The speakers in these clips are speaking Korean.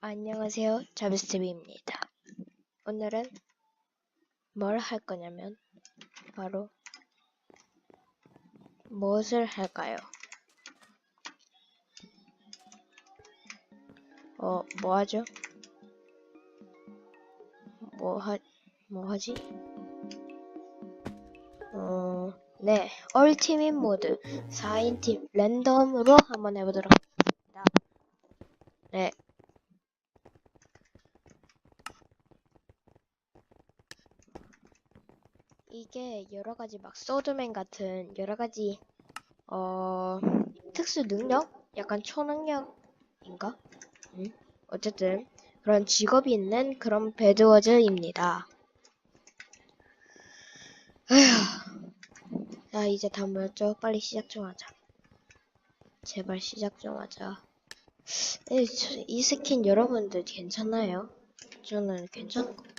안녕하세요. 자비스TV입니다. 오늘은 뭘 할 거냐면 바로 무엇을 할까요? 어, 뭐 하죠? 뭐 하, 뭐 하지? 어, 네. 얼티밋 모드 4인 팀 랜덤으로 한번 해보도록 하겠습니다. 네. 여러 가지 막 소드맨 같은 여러 가지 어 특수 능력? 약간 초능력인가? 음? 어쨌든 그런 직업이 있는 그런 배드워즈입니다. 자 이제 다 모였죠? 빨리 시작 좀 하자. 제발 시작 좀 하자. 에, 저- 이 스킨 여러분들 괜찮나요? 저는 괜찮은 것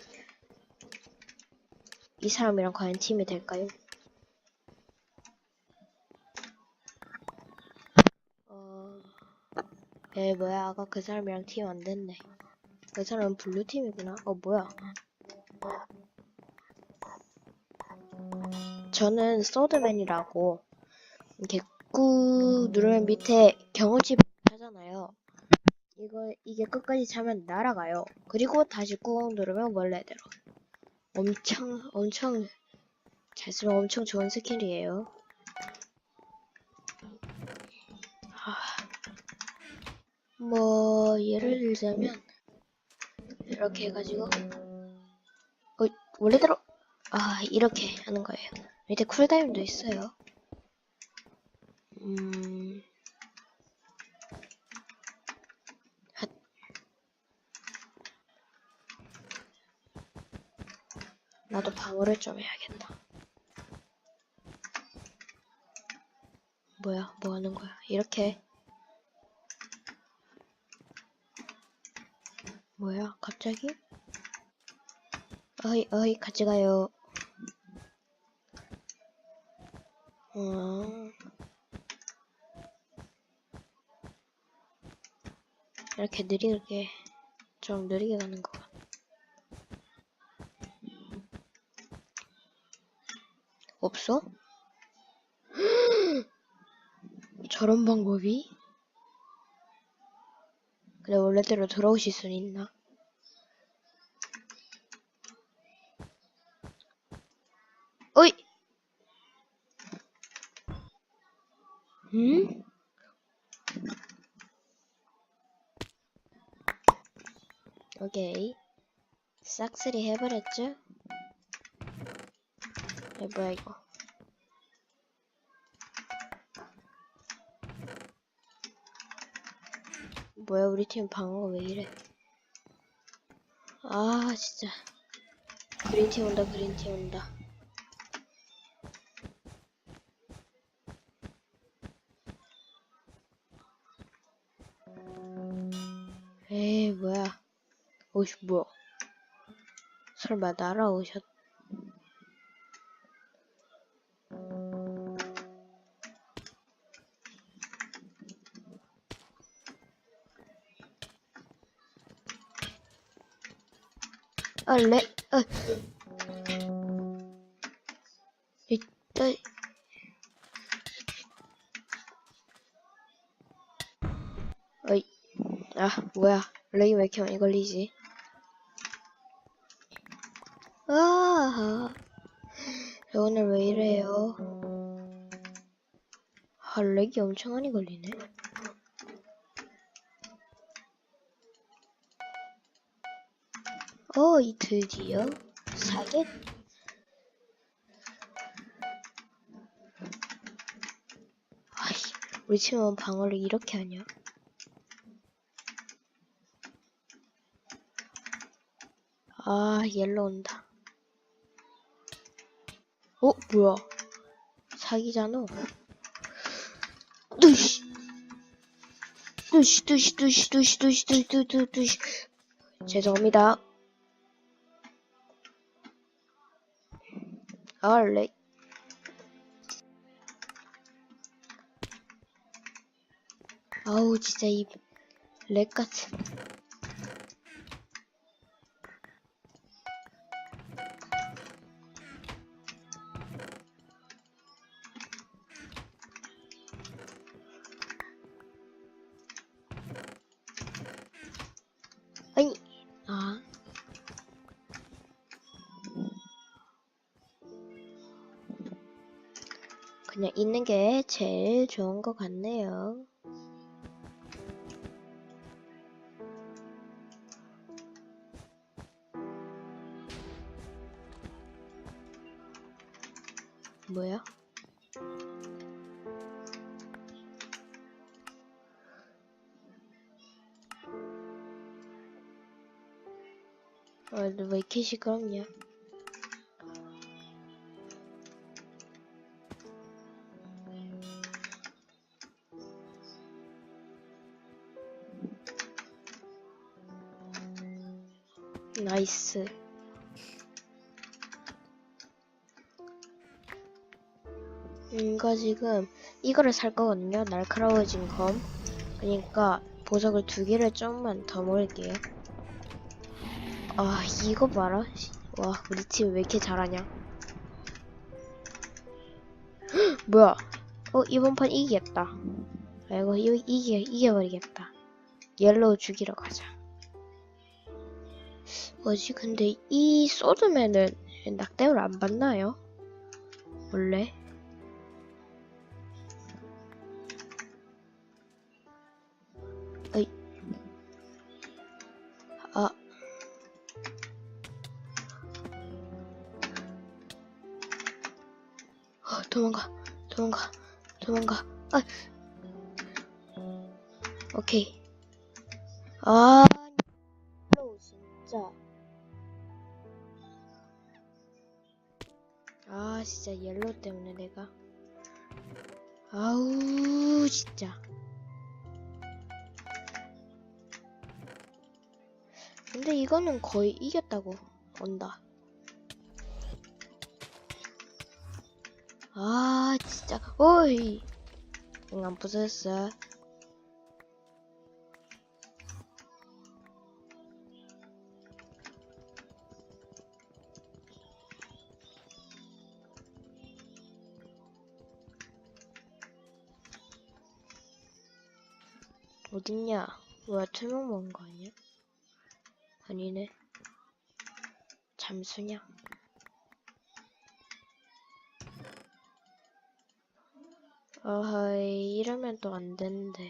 이 사람이랑 과연 팀이 될까요? 어, 에 뭐야 아까 그 사람이랑 팀 안 됐네. 그 사람은 블루 팀이구나. 어 뭐야? 저는 소드맨이라고 꾹 누르면 밑에 경험치 하잖아요. 이거 이게 끝까지 차면 날아가요. 그리고 다시 꾹 누르면 원래대로. 엄청 엄청 잘 쓰면 엄청 좋은 스킬이에요. 하, 뭐 예를 들자면 이렇게 해가지고 어, 원래대로 아 이렇게 하는 거예요. 밑에 쿨타임도 있어요. 음. 나도 방어를 좀 해야겠다. 뭐야, 뭐 하는 거야? 이렇게. 뭐야, 갑자기? 어이, 어이, 같이 가요. 어. 이렇게 느리게, 좀 느리게 가는 거 없어? 저런 방법이? 근데 원래대로 돌아오실 수는 있나? 어이! 음? 오케이. 싹쓸이 해버렸죠? 에 뭐야 이거 뭐야 우리 팀 방어가 왜 이래? 아 진짜. 그린팀 온다 그린팀 온다. 에이 뭐야. 오씨 뭐야. 설마 날아오셨 아, 레, 아. 이따. 어이. 아, 뭐야. 렉이 왜 이렇게 많이 걸리지? 아, 저 오늘 왜 이래요? 아, 렉이 엄청 많이 걸리네. 어, 이 드디어 사겠. 아이, 우리 팀은 방어를 이렇게 하냐? 아, 옐로 온다. 어, 뭐야? 사기잖아. 두시, 두시, 두시, 두시, 두시, 두시, 두시, 두시. 죄송합니다. 아, 렉. 아우, 진짜 이 렉 같은. 그냥 있는 게 제일 좋은 것 같네요. 뭐야? 아, 너왜 이렇게 시끄럽냐? 나이스. 이거 지금 이거를 살 거거든요. 날카로워진 검. 그러니까 보석을 두 개를 좀만 더 모을게요. 아 이거 봐라. 씨. 와 우리 팀 왜 이렇게 잘하냐? 헉, 뭐야? 어 이번 판 이기겠다. 아이고 이 이겨 이겨버리겠다. 옐로우 죽이러 가자. 뭐지? 근데 이 소드맨은 낙뎀을 안 받나요? 원래? 아. 어, 도망가, 도망가, 도망가. 아. 오케이. 아, 옐로우 때문에 내가. 아우, 진짜. 근데 이거는 거의 이겼다고 온다. 아, 진짜. 오이. 응, 안 부서졌어. 어딨냐? 뭐야, 투명 먹은 거 아니야? 아니네. 잠수냐? 어허이, 이러면 또 안 되는데.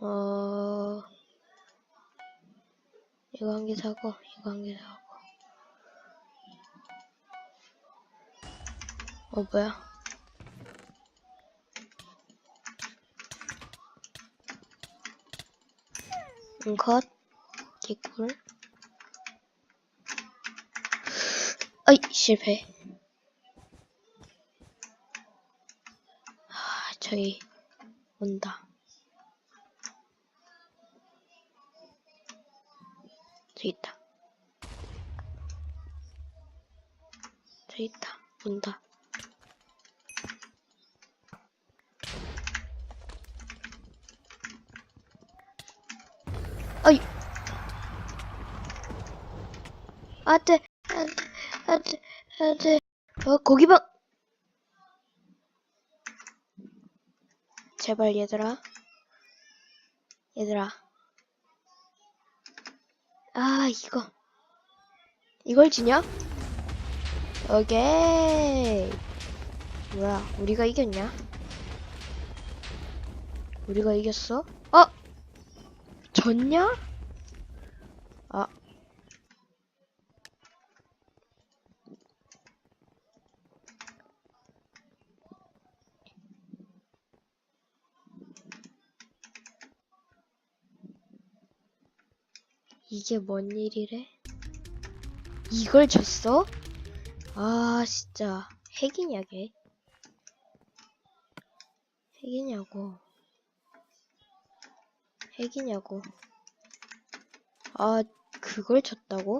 어, 이거 한 개 사고, 이거 한 개 사고. 어, 뭐야? 응, 컷. 개꿀. 아이, 실패. 아, 저기, 온다. 저기 있다. 저기 있다. 온다. 아이. 안 돼, 안 돼, 안 돼, 안 돼. 어, 고기방! 제발, 얘들아. 얘들아. 아, 이거. 이걸 지냐? 오케이. 뭐야, 우리가 이겼냐? 우리가 이겼어? 어? 졌냐? 아. 이게 뭔 일이래? 이걸 줬어? 아, 진짜. 핵이냐, 걔? 핵이냐고. 핵이냐고. 아, 그걸 줬다고?